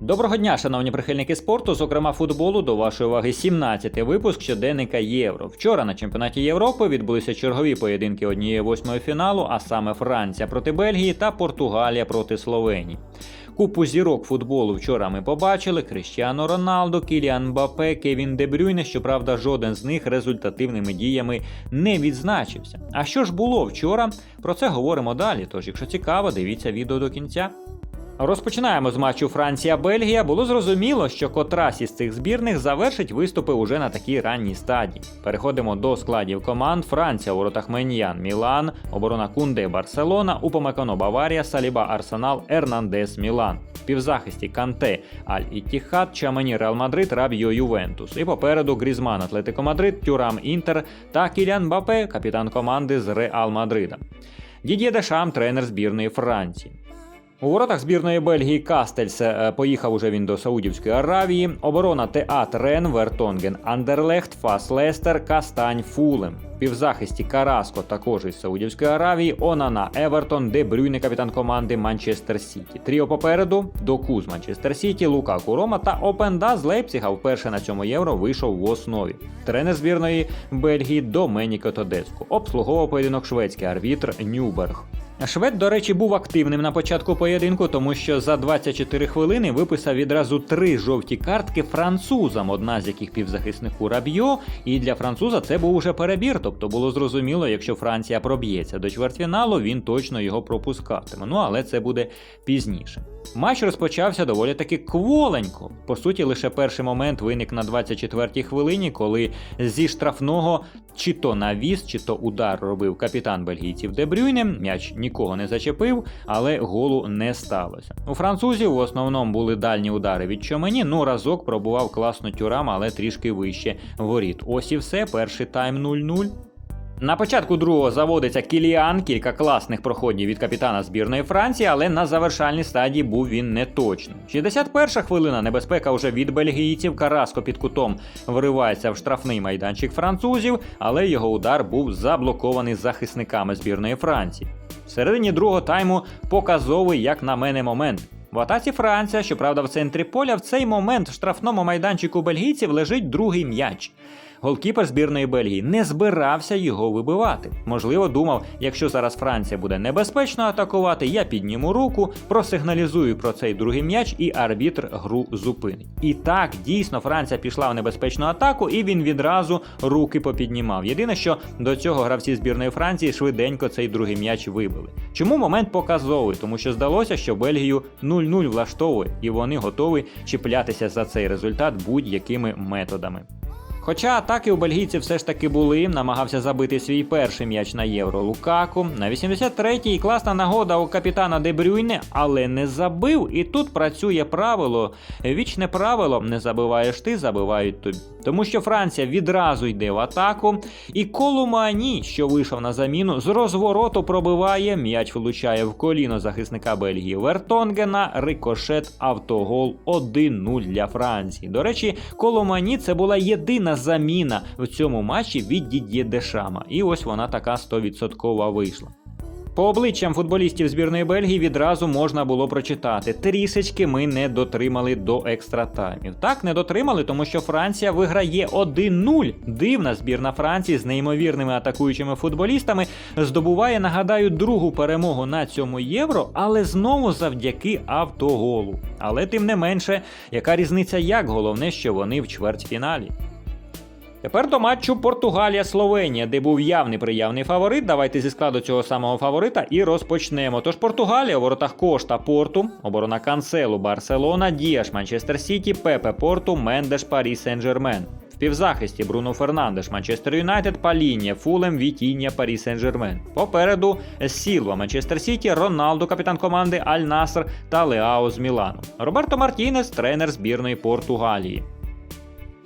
Доброго дня, шановні прихильники спорту, зокрема футболу, до вашої уваги 17-й випуск щоденника Євро. Вчора на чемпіонаті Європи відбулися чергові поєдинки однієї восьмої фіналу, а саме Франція проти Бельгії та Португалія проти Словенії. Купу зірок футболу вчора ми побачили: Кріштіано Роналдо, Кіліан Мбапе, Кевін Де Брюйне. Щоправда, жоден з них результативними діями не відзначився. А що ж було вчора? Про це говоримо далі. Тож, якщо цікаво, дивіться відео до кінця. Розпочинаємо з матчу Франція-Бельгія. Було зрозуміло, що котрась із цих збірних завершить виступи уже на такій ранній стадії. Переходимо до складів команд. Франція у воротах Меньян, Мілан, оборона Кунде, Барселона, Упамекано, Баварія, Саліба, Арсенал, Ернандес, Мілан. В півзахисті Канте, Аль Іттіхад, Чамені, Реал Мадрид, Раб'йо Ювентус. І попереду Грізман, Атлетико Мадрид, Тюрам Інтер та Кілян Бапе, капітан команди з Реал Мадрида. Дід'є Дешам, тренер збірної Франції. У воротах збірної Бельгії Кастельс е, поїхав уже він до Саудівської Аравії. Оборона Теат Рен, Вертонген, Андерлехт, Фас Лестер, Кастань, Фулем. Півзахисті Караско також із Саудівської Аравії, Онана Евертон, Де Брюйне, капітан команди Манчестер Сіті. Тріо попереду Доку з Манчестер Сіті, Лукаку Рома та Опенда з Лейпціга вперше на цьому євро вийшов в основі. Тренер збірної Бельгії Доменіко Тодеску. Обслуговував поєдинок шведський арбітр Нюберг. Швед, до речі, був активним на початку поєдинку, тому що за 24 хвилини виписав відразу три жовті картки французам, одна з яких півзахиснику Раб'йо. І для француза це був уже перебір. Тобто було зрозуміло, якщо Франція проб'ється до чвертьфіналу, він точно його пропускатиме. Ну але це буде пізніше. Матч розпочався доволі таки кволенько. По суті, лише перший момент виник на 24-й хвилині, коли зі штрафного чи то навіс, чи то удар робив капітан бельгійців Де Брюйне. М'яч нікого не зачепив, але голу не сталося. У французів в основному були дальні удари від Чомені, ну разок пробував класно тюрам, але трішки вище воріт. Ось і все, перший тайм 0-0. На початку другого заводиться Кіліан, кілька класних проходів від капітана збірної Франції, але на завершальній стадії був він неточним. 61 хвилина небезпека вже від бельгійців. Караско під кутом виривається в штрафний майданчик французів, але його удар був заблокований захисниками збірної Франції. В середині другого тайму показовий, як на мене, момент. В атаці Франція, щоправда, в центрі поля в цей момент в штрафному майданчику бельгійців лежить другий м'яч. Голкіпер збірної Бельгії не збирався його вибивати. Можливо, думав, якщо зараз Франція буде небезпечно атакувати, я підніму руку, просигналізую про цей другий м'яч, і арбітр гру зупинить. І так, дійсно, Франція пішла в небезпечну атаку, і він відразу руки попіднімав. Єдине, що до цього гравці збірної Франції швиденько цей другий м'яч вибили. Чому момент показовий? Тому що здалося, що Бельгію 0-0 влаштовує, і вони готові чіплятися за цей результат будь-якими методами. Хоча атаки у бельгійців все ж таки були, намагався забити свій перший м'яч на євро Лукаку. На 83-й класна нагода у капітана Дебрюйне, але не забив. І тут працює правило. Вічне правило не забиваєш ти, забивають тобі. Тому що Франція відразу йде в атаку, і Колумані, що вийшов на заміну, з розвороту пробиває. М'яч влучає в коліно захисника Бельгії Вертонгена. Рикошет автогол 1-0 для Франції. До речі, Колумані це була єдина заміна в цьому матчі від Дід'є Дешама. І ось вона така 100% вийшла. По обличчям футболістів збірної Бельгії відразу можна було прочитати. Трішечки ми не дотримали до екстратаймів. Так, не дотримали, тому що Франція виграє 1-0. Дивна збірна Франції з неймовірними атакуючими футболістами здобуває, нагадаю, другу перемогу на цьому євро, але знову завдяки автоголу. Але тим не менше, яка різниця як головне, що вони в чвертьфіналі. Тепер до матчу Португалія-Словенія, де був явний приявний фаворит. Давайте зі складу цього самого фаворита і розпочнемо. Тож Португалія у воротах Кошта Порту, оборона Канцелу Барселона, Діаш Манчестер Сіті, Пепе Порту, Мендеш Парі Сен-Жермен. В півзахисті Бруно Фернандеш, Манчестер Юнайтед, Паління, Фулем, Вітіння, Парі Сен-Жермен. Попереду Сілва, Манчестер Сіті, Роналду, капітан команди Аль Наср та Леао з Мілану. Роберто Мартінес, тренер збірної Португалії.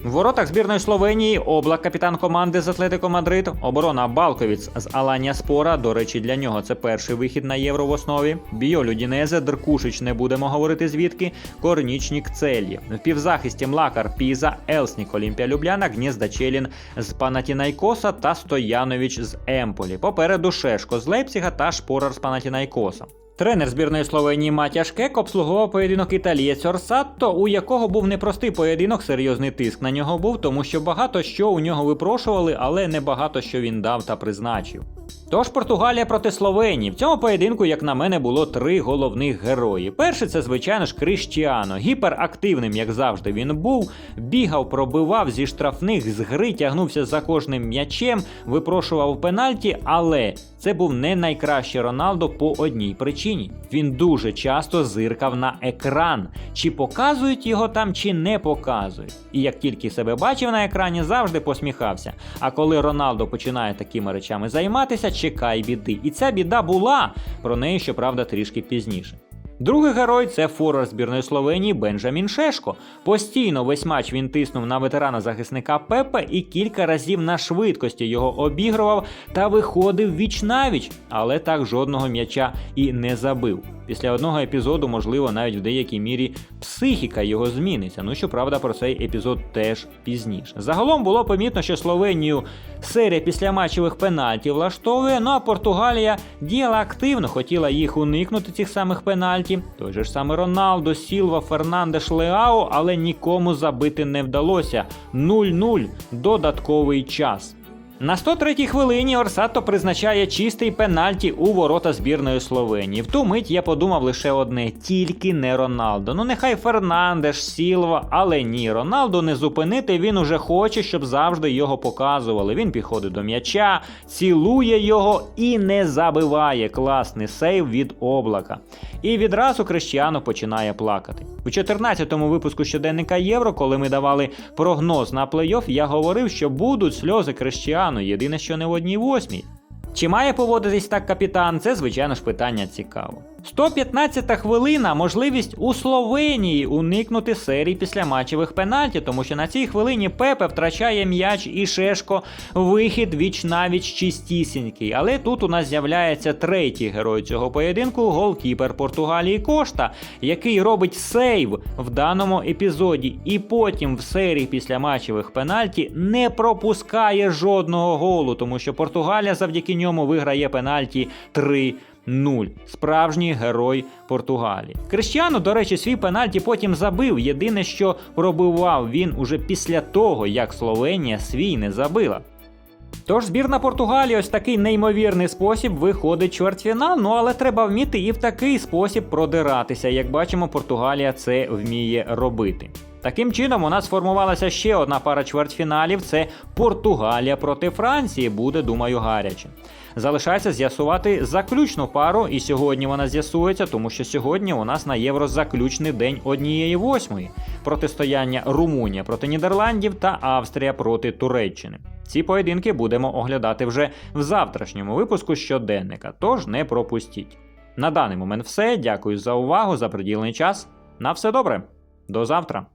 В воротах збірної Словенії Облак, капітан команди з Атлетико Мадрид, оборона Балковіц з Аланія Спора. До речі, для нього це перший вихід на євро в основі. Біо Людінезе, Деркушич, не будемо говорити звідки. Корнічнік Цельє. В півзахисті Млакар Піза, Елснік Олімпія Любляна, Гнєзда Челін з Панатінайкоса та Стоянович з Емполі. Попереду Шешко з Лейпціга та Шпорар з Панатінайкоса. Тренер збірної Словенії Матяш Кек обслуговував поєдинок італієць Орсатто, у якого був непростий поєдинок, серйозний тиск на нього був, тому що багато що у нього випрошували, але не багато що він дав та призначив. Тож Португалія проти Словенії. В цьому поєдинку, як на мене, було три головних герої. Перший це, звичайно ж, Кріштіано. Гіперактивним, як завжди, він був. Бігав, пробивав зі штрафних, з гри тягнувся за кожним м'ячем, випрошував пенальті, але це був не найкращий Роналдо по одній причині. Він дуже часто зиркав на екран, чи показують його там, чи не показують. І як тільки себе бачив на екрані, завжди посміхався. А коли Роналдо починає такими речами займатися, чекай біди. І ця біда була про неї, щоправда, трішки пізніше. Другий герой це форвард збірної Словенії Бенджамін Шешко. Постійно весь матч він тиснув на ветерана захисника Пепе і кілька разів на швидкості його обігрував та виходив віч навіч, але так жодного м'яча і не забив. Після одного епізоду, можливо, навіть в деякій мірі психіка його зміниться. Ну щоправда, про цей епізод теж пізніше. Загалом було помітно, що Словенію серія післяматчевих пенальтів влаштовує. Ну а Португалія діяла активно, хотіла їх уникнути цих самих пенальтів. Той же ж саме Роналдо, Сілва, Фернандеш, Леао, але нікому забити не вдалося. 0-0 додатковий час. На 103-й хвилині Орсато призначає чистий пенальті у ворота збірної Словенії. В ту мить я подумав лише одне: тільки не Роналдо. Ну нехай Фернандеш, Сілва, але ні, Роналдо не зупинити. Він уже хоче, щоб завжди його показували. Він підходить до м'яча, цілує його і не забиває. Класний сейв від облака. І відразу Криштіано починає плакати. У 14-му випуску щоденника Євро, коли ми давали прогноз на плей-офф, я говорив, що будуть сльози Криштіану, єдине, що не в одній восьмій. Чи має поводитись так капітан? Це, звичайно ж, питання цікаво. 115 хвилина можливість у Словенії уникнути серії післяматчевих пенальті, тому що на цій хвилині Пепе втрачає м'яч і Шешко вихід віч навіч чистісінький. Але тут у нас з'являється третій герой цього поєдинку голкіпер Португалії Кошта, який робить сейв в даному епізоді, і потім в серії післяматчевих пенальті не пропускає жодного голу, тому що Португалія завдяки ньому виграє пенальті 3 0. Справжній герой Португалії. Криштіану, до речі, свій пенальті потім забив. Єдине, що пробивав він уже після того, як Словенія свій не забила. Тож збірна Португалії ось такий неймовірний спосіб виходить чвертьфінал, ну але треба вміти і в такий спосіб продиратися. Як бачимо, Португалія це вміє робити. Таким чином, у нас сформувалася ще одна пара чвертьфіналів: це Португалія проти Франції. Буде, думаю, гаряче. Залишається з'ясувати заключну пару, і сьогодні вона з'ясується, тому що сьогодні у нас на євро заключний день однієї восьмої протистояння Румунія проти Нідерландів та Австрія проти Туреччини. Ці поєдинки будемо оглядати вже в завтрашньому випуску щоденника, тож не пропустіть. На даний момент все. Дякую за увагу, за приділений час. На все добре. До завтра.